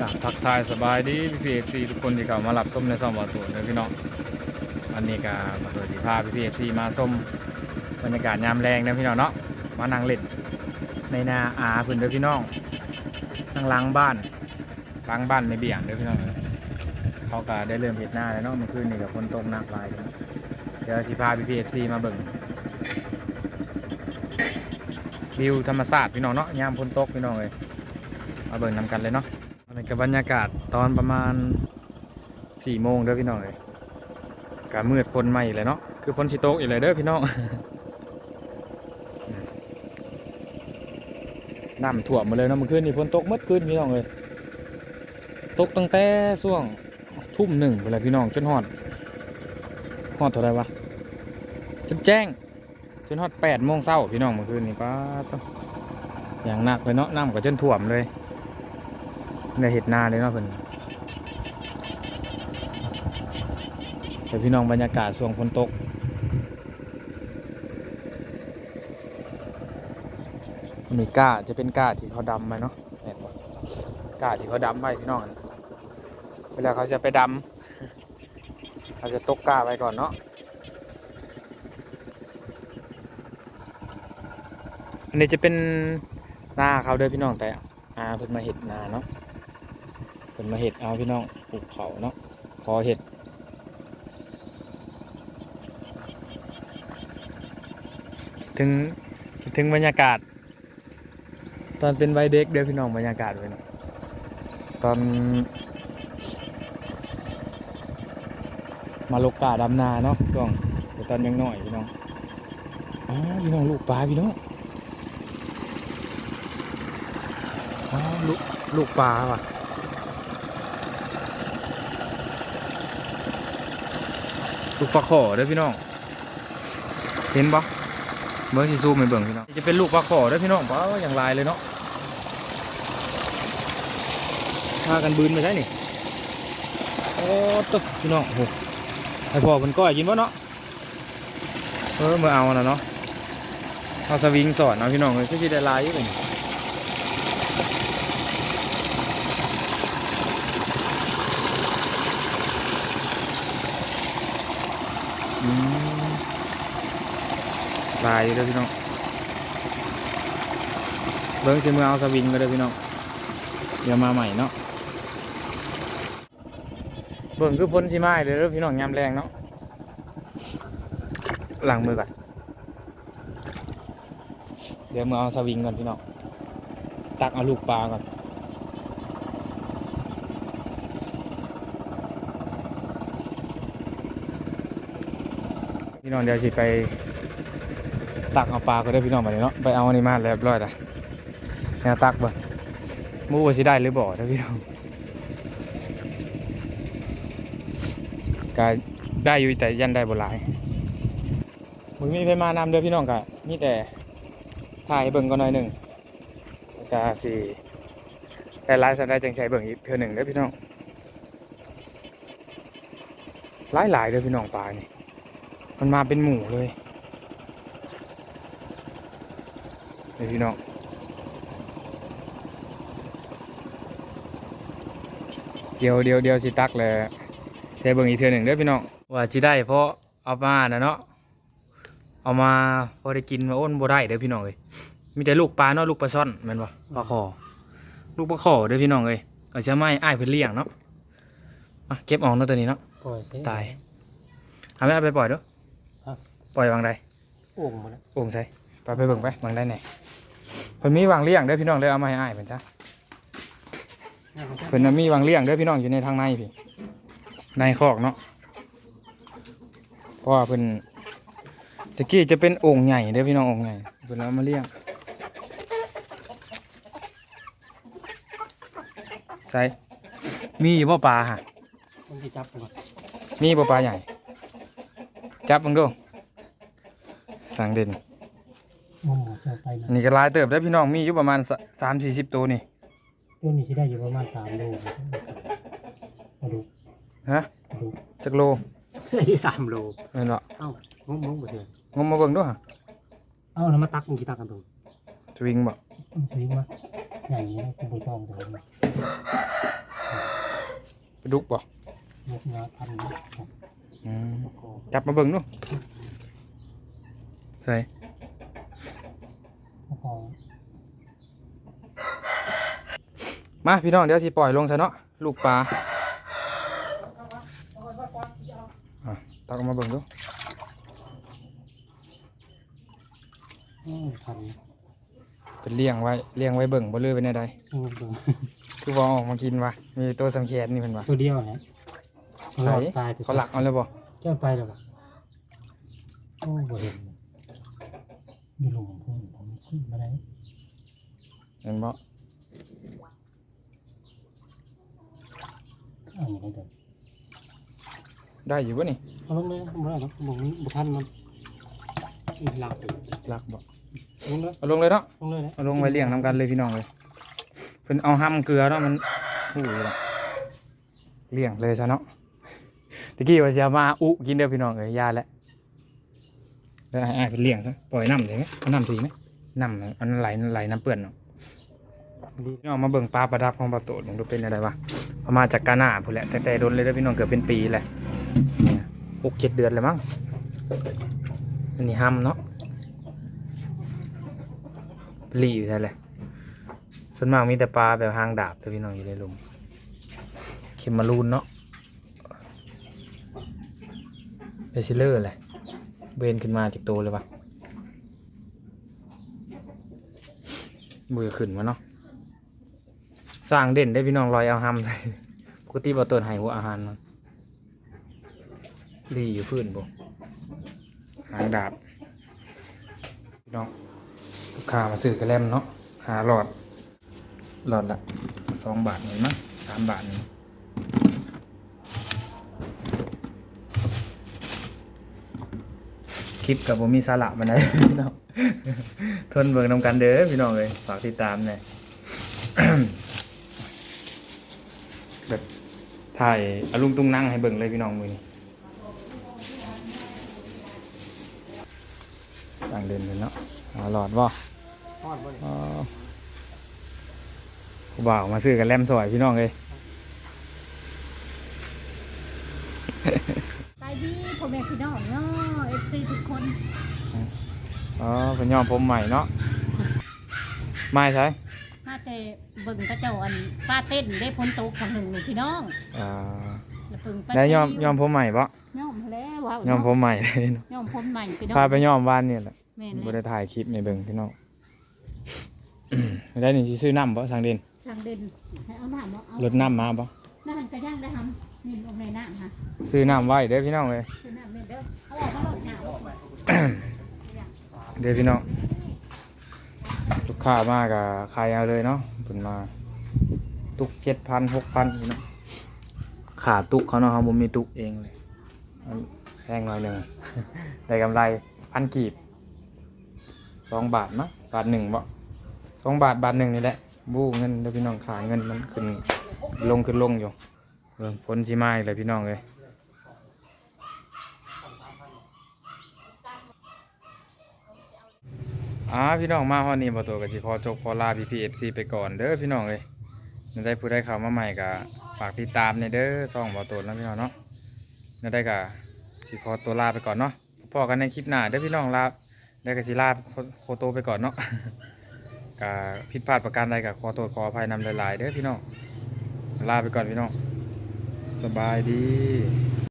กราบทักทายสบายดีพี่พีเอฟซีทุกคนที่เข้ามารับชมในซ่อมบอตัวเลยพี่น้องวันนี้ก็มาตัวสีพาพี่พีเอฟซีมาชมบรรยากาศยามแรงนะพี่น้องเนาะมานั่งเล่นในนาอาพื้นเด้อพี่น้องนั่งล้างบ้านล้างบ้านไม่เบี่ยงเด้อพี่น้องเขาก็ได้เริ่มเห็ดหน้าแล้วเนาะเมื่อคืนนี้กับฝนตกหนักหลายเดี๋ยวสีพาพี่พีเอฟซีมาเบิ่งวิวธรรมศาสตร์พี่น้องเนาะยามฝนตกพี่น้องเลยมาเบิ่งนำกันเลยเนาะ นนี้ก็บรรยากาศตอนประมาณสี่โมงเด้อพี่น้องเลยกามืดฝนมาอีกเลยเนาะคือฝนชิโตกอีกเลยเด้อพี่น้องน้ำท่วมมาเลยนะเมื่อคืนนี่ฝนตกเมื่อคืนพี่น้องเลยตกตั้งแต่ช่วงทุ่มหนึ่งไปเลยพี่น้องจนฮอดฮอดเท่าไรวะจนแจ้ง จนฮอดแปดโมงเช้าพี่น้องเมื่อคืนนี่ป้าต้องอย่างหนักเลยเนาะน้ำก็จนท่วมเลย ในเห็ดนาเลยเนาะเพิ่นเดี๋ยวพี่น้องบรรยากาศช่วงฝนตกมีก้าจะเป็นก้าที่เขาดำไปเนาะก้าที่เขาดำไปพี่น้องเวลาเขาจะไปดำเขาจะตกก้าไปก่อนเนาะอันนี้จะเป็นหน้าเขาเด้อพี่น้องแต่อาเพิ่นมาเห็ดนาเนาะ เป็นมาเห็ดเอาพี่น้องปลูกเขาเนาะพอเห็ดถึงคิดถึงบรรยากาศ ตอนเป็นวัยเด็กเด้อพี่น้องบรรยากาศเลยเนาะตอน มาลกกาดำนาเนาะช่วงแต่ตอนยังน้อยพี่น้องอ๋อพี่น้องลูกปลาพี่น้องอ๋อลูกลูกปลาว่ะ ลูกปลาขอเด้อพี่น้อง เห็นปะเมื่อที่ซูมไปเบิ่งพี่น้อง จะเป็นลูกปลาขอเด้อพี่น้องปะอย่างลายเลยเนาะพากันบืนไปใช่นี่ โอ้ตึ๊บพี่น้องโหไอพ่อมันก้อยกินวะเนาะ เออเมื่อเอาน่ะเนาะ เอาสวิงสอนเอาพี่น้องเลยที่ได้ลายอยู่เลยนี่อืม ลายอยู่เด้อพี่น้องเบิ้งสิมือเอาสวิงก็เด้อพี่น้องเดี๋ยวมาใหม่เนาะเบิ่งคือพ้นสิไม้เลยเด้อพี่น้องยามแรงเนาะล้างมือก่อนเดี๋ยวมือเอาสวิงก่อนพี่น้องตักเอาลูกปลาก่อน พี่น้องเดี๋ยวสิไปตักเอาปลาก็ได้พี่น้องมาเลยเนาะไปเอาอันนี้มาแล้วเรียบร้อยละแนวตักบ่มูว่าสิได้หรือบ่เด้พี่น้องก็ได้อยู่แต่ยันได้บ่หลายมึงมีไปมานำเด้อพี่น้องก็มีแต่ถ่ายเบิ่งก็หน่อยหนึ่งแล้วก็สิแต่ลายสันได้จังใช้เบิ่งอีกเทื่อหนึ่งเด้อพี่น้องหลายหลายเด้อพี่น้องปลานี่ มันมาเป็นหมู่เลยเดี๋ยวพี่น้องเดี๋ยวเดี๋ยวเดี๋ยวสิตักเลยเทเบิ่งอีกเทื่อหนึ่งเด้อพี่น้องว่าสิได้เพราะเอามานะเนาะเอามาพอได้กินมาอ้นบ่ได้เด้อพี่น้องเอ้ยมีแต่ลูกปลาเนาะลูกปลาช่อนแม่นบ่ปลาขอลูกปลาขอเด้อพี่น้องเอ้ยเอาเชื่อไม้อ้ายเพิ่นเลี้ยงเนาะอะเก็บออกเนาะตัวนี้เนาะปล่อยใช่ตายเอาไม่เอาไปปล่อยเด้อครับ ปล่อยวางใดโอ่งมาแล้วโอ่งใส่ไปไปเบิ่งไปวางได้ไหนเพิ่นมีวางเลี้ยงเด้อพี่น้องเด้อเอามาให้อ้ายเพิ่นจ้ะเพิ่นน่ะมีวางเลี้ยงเด้อพี่น้องอยู่ในทางในพี่ในคอกเนาะเพราะว่าเพิ่นตะกี้จะเป็นโอ่งใหญ่เด้อพี่น้องโอ่งใหญ่เพิ่นเอามาเลี้ยงใส่มีอยู่บ่ปลาฮะต้องไปจับก่อนมีบ่ปลาใหญ่ จับมึงดู สั่งเด่นโอ้โหจะไปนะนี่ก็หลายเติบได้อพี่น้องมีอยู่ประมาณสามสี่สิบตัวนี่ตัวนี้จะได้อยู่ประมาณสามโลมาดูฮะมาดูจักโลได้อยู่สามโลเห็นบ่เอ้างงงงไปเลยงมมาเบิ่งด้วยฮะเอ้าแล้วมาตักมึงกี่ตักกันตรงสวิงบ่มันสวิงมาใหญ่นี้คุณผู้ชมเดี๋ยวมาลาดุกบ่นกยาพันธุ์นกอืมนกโกจับมาเบิ่งดู ใส่นกโกมาพี่น้องเดี๋ยวสิปล่อยลงซะเนาะลูกปลาอะตักออกมาเบิ่งดูอืมพันธุ์เป็นเลี้ยงไว้เลี้ยงไว้เบิ่งบ่เลยเป็นไดอืมตัวคือว่าออกมากินวะมีตัวสำแขนนี่เพิ่นว่าตัวเดียวนะเขาหลใส่อกตายตัวเขาหลักเอาเลยบ่เจ้าไปแล้วบ่โอ้บ่เห็น มีหลุมพุ่นผมขี้มาได้เห็นบ่เอันนี้ได้ตัวได้อยู่บ่นี่เอาลงเลยบ่ได้หรอกบ่มีบ่ทันมันมีหลักอยู่หลักบ่ลงเลยเอาลงเลยเนาะลงเลยนะเอาลงไว้เลี้ยงนํกันเลยพี่น้องเลยเพิ่นเอาห้ำเกลือเนาะมันอู้ยละเลี้ยงเลยซะเนาะตะกี้ว่าสิเอามาอุกินเด้อพี่น้องเอ้ยยาแล้ว แล้วให้อ้าเพิ่นเลี้ยงซะปล่อยน้ำเลยไหมเอาน้ำสีไหมน้ำน่ะอันไหลไหลน้ำเปื้อนเนาะดีพี่น้องมาเบิ่งปลาประดับของปลาโตดดูเป็นอะไรวะเอามาจากกาหน้าพุ่นแหละแต่แต่โดนเลยเด้อพี่น้องเกือบเป็นปีแหละเนี่ยหกเจ็ดเดือนเลยมั้งอันนี้ห้ำเนาะปลีอยู่ใช่เลยส่วนมากมีแต่ปลาแบบหางดาบแต่พี่น้องอยู่ในลุมเข็มมารูนเนาะเปซิเลอร์แหละ เบนขึ้นมาจากโตเลยวะมือขึ้นมาเนาะสร้างเด่นได้พี่น้องลอยเอาหำใส่ปกติบ่ต้นใหายหัวอาหารมันรีอยู่พื้นบ่หางดาบพี่น้องลูกค้ามาซื้อกระแลมเนาะหาหลอดหลอดละสองบาทนี่มั้งสามบาทนี่ คลิปกับผมมีสาระมาไหนใดพี่น้องทนเบิ่งนำกันเด้อพี่น้องเลยฝากติดตามหน่อยแบบถ่ายอารุงตุ้งนั่งให้เบิ่งเลยพี่น้องมือนี้ต่างเดินเลยเนาะหาหลอดบ่ทอดบ่ได้อ๋อผู้บ่าวมาซื้อกันแลมสวยพี่น้องเลย ไปดีพ่อแม่พี่น้องเนาะเอฟซีทุกคน อ๋อเป็นย่อมผมใหม่เนาะไม่ใช่มาแต่เบิ่งกระเจ้าอันป้าเต้นได้พ้นตกของหนึ่งนี่พี่น้องอ่าแล้วเพิ่งไปได้ย่อมย่อมผมใหม่ปะย่อมแล้วว้าวย่อมผมใหม่เลยเนาะย่อมผมใหม่พี่น้องพาไปย่อมบ้านเนี่ยแหละแม่นบ่เลยได้ถ่ายคลิปในเบิ่งพี่น้องได้นี่สิซื้อน้ำปะทางเดินทางเด่นให้เอาน้ำเอารถน้ำมาปะน้ำก็ย่างได้ทำนี่ลงในน้ำค่ะซื้อน้ำไว้เด้อพี่น้องเลยคือน้ำนี่เด้อเอาออกมาหลดหนาว เดี๋ยวพี่น้องลูกค้ามากกับใครเอาเลยเนาะเพิ่นมาตุกเจ็ดพันหกพันพี่น้องขาตุกเขาเนาะครับผมมีตุกเองเลยแพงหน่อยหนึ่งได้กำไรพันกีบสองบาทมั้งบาทหนึ่งบ่สองบาทบาทหนึ่งนี่แหละบู้เงินเดี๋ยวพี่น้องขาเงินมันขึ้นลงขึ้นลงอยู่เออพ้นชีมาอีกเลยพี่น้องเลย อ่าพี่น้องมาฮอดนี้บ่ตัวก็สิขอจบขอลาพี่พีเอฟซีไปก่อนเด้อพี่น้องเอ้ยนั่นได้ผู้ได้ข้ามาใหม่ก็ฝากติดตามในเด้อซ่องบ่ตัวนะพี่น้องเนาะนั่นได้ก็สิขอตัวลาไปก่อนเนาะพบกันในคลิปหน้าเด้อพี่น้องลาได้ก็สิลาโคโตวไปก่อนเนาะก็ผิดพลาดประการใดก็ขอโทษขออภัยนำหลายๆเด้อพี่น้องลาไปก่อนพี่น้องสบายดี